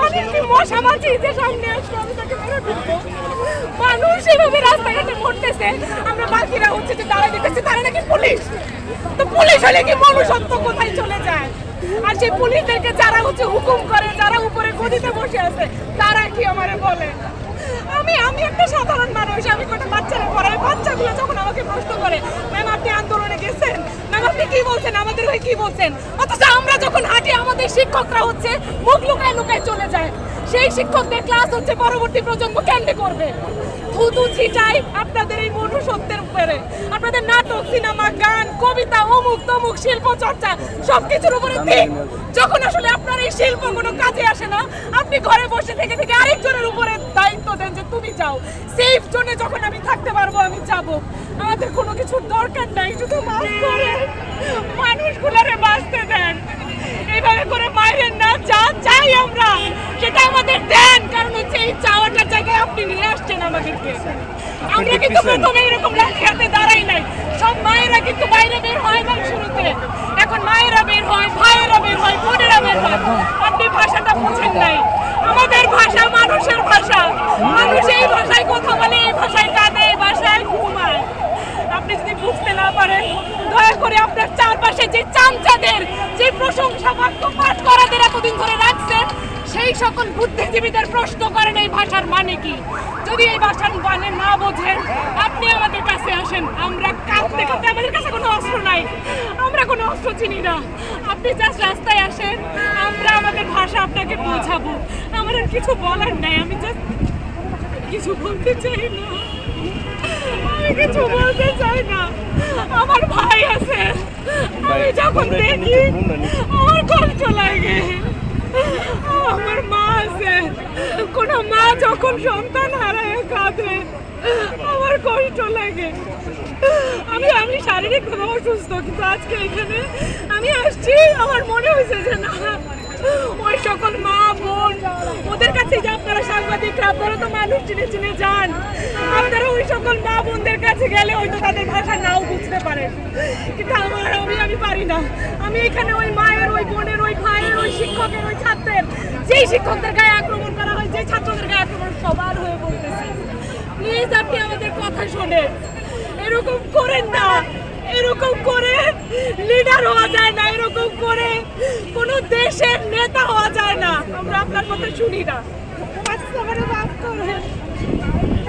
মানে কি মশা মাছি যে সামনে আসলো, আমি তাকে মানুষ এভাবে রাস্তাঘাটে মরতেছে। আমরা বাকিরা হচ্ছে যে দাঁড়া দিতেছি তারা নাকি পুলিশ। তো পুলিশ হলে কি মনুষ্যত্ব কোথায় চলে যায়? আর সেই পুলিশদেরকে যারা হচ্ছে হুকুম করে, যারা উপরে গদিতে বসে আছে, তারা কি আমারে বলে? আমি আমি একটা সাধারণ মানুষ, আমি কোনো বাচ্চারা পড়াই বাচ্চাগুলো যখন আমাকে প্রশ্ন করে আপনি কি বলছেন? আমাদের হয়ে কি বলছেন? অথচ আমরা যখন হাঁটি, আমাদের শিক্ষকরা হচ্ছে মুখ লুকায় লুকায় চলে যায়। সেই শিক্ষকদের ক্লাস হচ্ছে পরবর্তী প্রজন্ম কেন্দ্রে করবে? থুতু ছিটাই আপনাদের এই মনুষ্যত্বের উপরে। আপনাদের নাটক, সিনেমা, গান, কবিতা, অমুক তমুক শিল্প চর্চা, সবকিছুর উপরে দিক যখন আসলে আপনার এই শিল্প কোনো কাজে আসে না, আপনি ঘরে বসে থেকে থেকে আরেকজনের উপরে দায়িত্ব দেন যে, তুমি যাও। সেফ জোনে যখন আমি থাকতে পারব, আমি যাব। আমাদের কোনো কিছু দরকার নাই শুধু মাফ করে। মানুষগুলোরে বাঁচতে দেন। এইভাবে করে মাইরেন না যা চাই আমরা সেটা আমাদের দেন। কারণ হচ্ছে এই চাওয়াটার জায়গায় আপনি নিয়ে আসছেন আমাদেরকে। আমরা কিন্তু প্রথমে এরকম লাঠি হাতে দাঁড়াই নাই। সব মায়েরা কিন্তু বাইরে বের হয় না শুরুতে এখন মায়েরা বের হয় ভাইয়েরা বের হয় বোনেরা বের হয় আপনি ভাষাটা বুঝেন নাই আমাদের ভাষা মানুষের ভাষা মানুষ এই ভাষায় কথা বলে এই ভাষায় কাঁদে এই ভাষায় ঘুমায় আপনি যদি বুঝতে না পারেন দয়া করে আপনার চারপাশে যে চামচাদের যে প্রশংসা বাক্য পাঠ করাদের এতদিন ধরে রাখছেন, সেই সকল বুদ্ধিজীবীদের প্রশ্ন করেন, এই ভাষার মানে কি? যদি এই ভাষার মানে না বোঝেন, আপনি আমাদের কাছে আসেন। আমরা কাঁদতে কাঁদতে আমাদের কাছে কোনো অস্ত্র নাই। আমরা কোনো অস্ত্র চিনি না। আপনি জাস্ট রাস্তায় আসেন, আমরা আমাদের ভাষা আপনাকে বোঝাবো। আমার আর কিছু বলার নাই, আমি জাস্ট কিছু বলতে চাই না। আমি কিছু বলতে চাই না। আমার ভাই আছে। আমি যখন দেখি আমার কষ্ট লাগে আমার মা আছে। কোন মা যখন সন্তান হারায় কাঁদে। আমার কষ্ট লাগে আমি আমি শারীরিকভাবে অসুস্থ কিন্তু আজকে এখানে আমি আসছি আমার মনে হয়েছে যে না ওই সকল মা বোন ওদের কাছে যে আপনারা সাংবাদিকরা আপনারা তো মানুষ চিনে চিনে যান। আপনারা ওই সকল মা বোনদের কাছে গেলে হয়তো তাদের ভাষা নাও বুঝতে পারেন কিন্তু আমার আমি আমি না। আমি এখানে ওই মায়ের, ওই বোনের, ওই ভাইয়ের, ওই শিক্ষকের, ওই ছাত্রের, যেই শিক্ষকদের গায়ে আক্রমণ করা হয়, যেই ছাত্রদের গায়ে আক্রমণ, সবার হয়ে বলতেছি। প্লিজ আপনি আমাদের কথা শোনেন। এরকম করেন না। এরকম করে লিডার হওয়া যায় না। এরকম করে কোনো দেশের নেতা হওয়া যায় না। আমরা আপনার কথা শুনি না। মাফ করেন